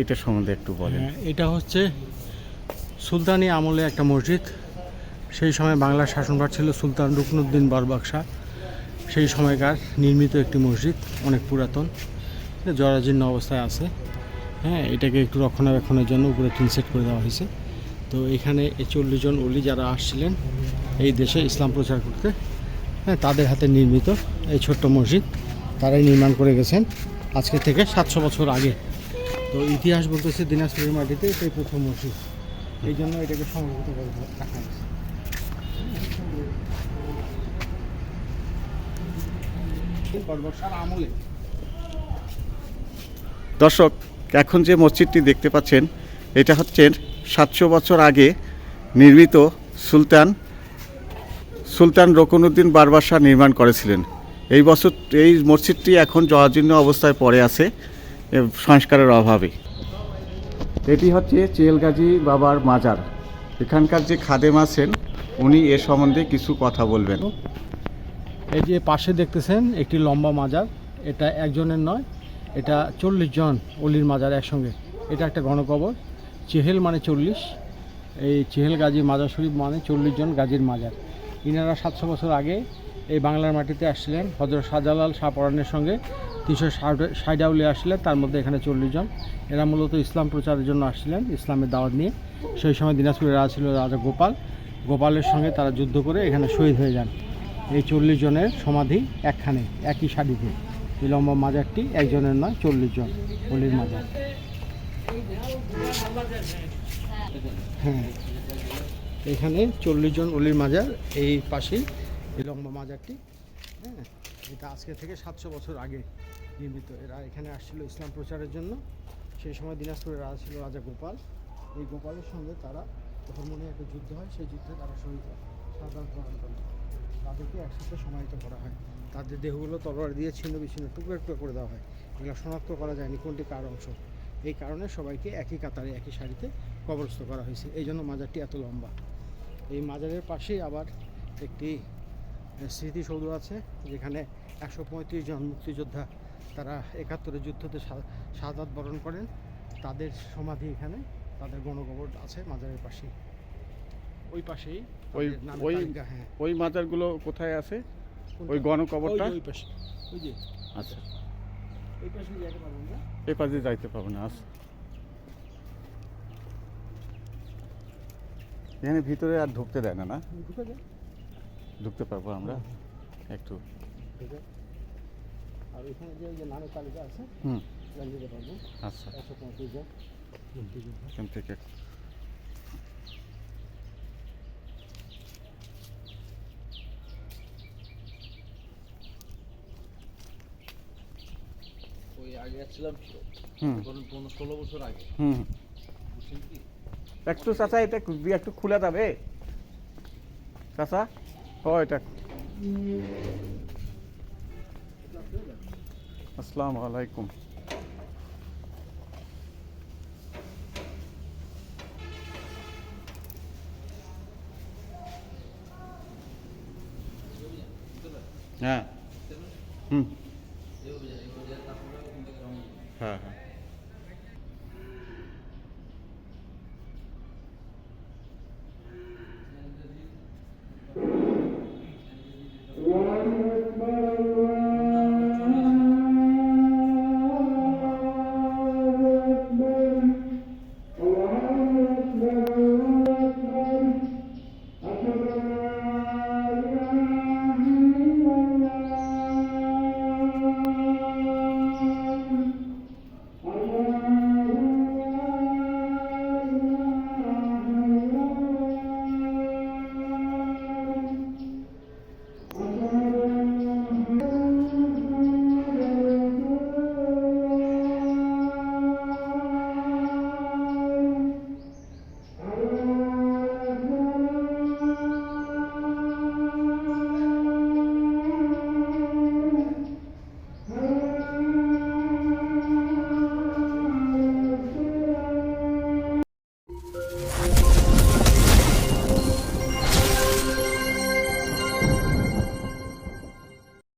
এটা সম্বন্ধে একটু বলেন। হ্যাঁ, এটা হচ্ছে সুলতানি আমলে একটা মসজিদ। সেই সময় বাংলার শাসনভার ছিল সুলতান রুকনুদ্দিন বরবাকশা সেই সময়কার নির্মিত একটি মসজিদ অনেক পুরাতন। জরাজীর্ণ অবস্থায় আছে। হ্যাঁ এটাকে একটু রক্ষণাবেক্ষণের জন্য উপরে টিন সেট করে দেওয়া হয়েছে। তো এখানে এই চল্লিশ জন অলি যারা আসছিলেন এই দেশে ইসলাম প্রচার করতে হ্যাঁ তাদের হাতে নির্মিত এই ছোট্ট মসজিদ। তারাই নির্মাণ করে গেছেন। আজকে থেকে সাতশো বছর আগে। তো ইতিহাস বলতেছে দিনাজপুরের মাটিতে এটাই প্রথম মসজিদ। এই জন্য এটাকে সংরক্ষিত করে রাখা দর্শক, এখন যে মসজিদটি দেখতে পাচ্ছেন, এটা হচ্ছে সাতশো বছর আগে নির্মিত সুলতান সুলতান রকনুদ্দিন বারবাসা নির্মাণ করেছিলেন। এই বছর, এই মসজিদটি এখন জরাজীর্ণ অবস্থায় পড়ে আছে। সংস্কারের অভাবে এটি হচ্ছে চেলগাজী বাবার মাজার। এখানকার যে খাদেম আছেন উনি এ সম্বন্ধে কিছু কথা বলবেন। এই যে পাশে দেখতেছেন একটি লম্বা মাজার। এটা একজনের নয় এটা চল্লিশ জন অলির মাজার একসঙ্গে। এটা একটা গণকবর। চেহেল মানে চল্লিশ। এই চেহেল গাজী মাজার শরীফ মানে চল্লিশ জন গাজীর মাজার। ইনারা সাতশো বছর আগে এই বাংলার মাটিতে আসছিলেন হজরত শাহজালাল শাহ পরানের সঙ্গে। তিনশো ষাট আউলি আসছিলেন তার মধ্যে এখানে চল্লিশ জন। এরা মূলত ইসলাম প্রচারের জন্য আসছিলেন, ইসলামের দাওয়াত নিয়ে। সেই সময় দিনাজপুরের রাজা ছিল রাজা গোপাল। গোপালের সঙ্গে তারা যুদ্ধ করে এখানে শহীদ হয়ে যান। এই চল্লিশ জনের সমাধি একখানে, একই শাড়িতে এই লম্বা মাজারটি একজনের নয়, চল্লিশ জন অলির মাজার। হ্যাঁ এখানে চল্লিশ জন অলির মাজার, এই পাশেই এই লম্বা মাজারটি। হ্যাঁ এটা আজকে থেকে সাতশো বছর আগে নির্মিত। এরা এখানে আসছিল ইসলাম প্রচারের জন্য। সেই সময় দিনাজপুরের রাজা ছিল রাজা গোপাল। এই গোপালের সঙ্গে তারা ধর্ম নিয়ে একটা যুদ্ধ হয়। সেই যুদ্ধে তারা শহীদ হয়। সাধারণ বরণ করে তাদেরকে একসাথে সমাহিত করা হয়। তাদের দেহগুলো তলোয়ার দিয়ে ছিন্ন বিচ্ছিন্ন টুকরো টুকরো করে দেওয়া হয়। এগুলো শনাক্ত করা যায়নি। কোনটি কার অংশ? এই কারণে সবাইকে একই কাতারে, একই সারিতে কবরস্থ করা হয়েছে। এই জন্য মাজারটি এত লম্বা। এই মাজারের পাশেই আবার একটি স্মৃতিসৌধ আছে যেখানে একশো পঁয়ত্রিশ জন মুক্তিযোদ্ধা তারা একাত্তরের যুদ্ধতে শাহাদ বরণ করেন। তাদের সমাধি এখানে তাদের গণকবর আছে মাজারের পাশেই। ওই পাশেই ওই ওই হ্যাঁ। ওই মাজারগুলো কোথায় আছে? ওই গণকবরটা? ওই পাশে। ওই যে। আচ্ছা। এই পাশে যেতে পারবেন না এ পাশে যাইতে পারব না আচ্ছা। এখানে ভিতরে আর ঢুকতে দেয় না না? ঢুকে যায়। ঢুকতে পারব আমরা। একটু। ঢুকে। আর ওইখানে যে ওই যে নামের তালিকা আছে হুম। ওখানে যেতে পারবেন আচ্ছা। একশো পঁয়ত্রিশ জন। মুক্তিযোদ্ধা এখান থেকে। ওই আগে আসছিলাম হুম। তখন পনেরো ষোলো বছর আগে। হুম বুঝছেন কি? একটু চাচা এটা একটু- একটু খুলে যাবে। চাচা? heute. Assalamu alaikum. হ্যাঁ হুম হ্যাঁ হ্যাঁ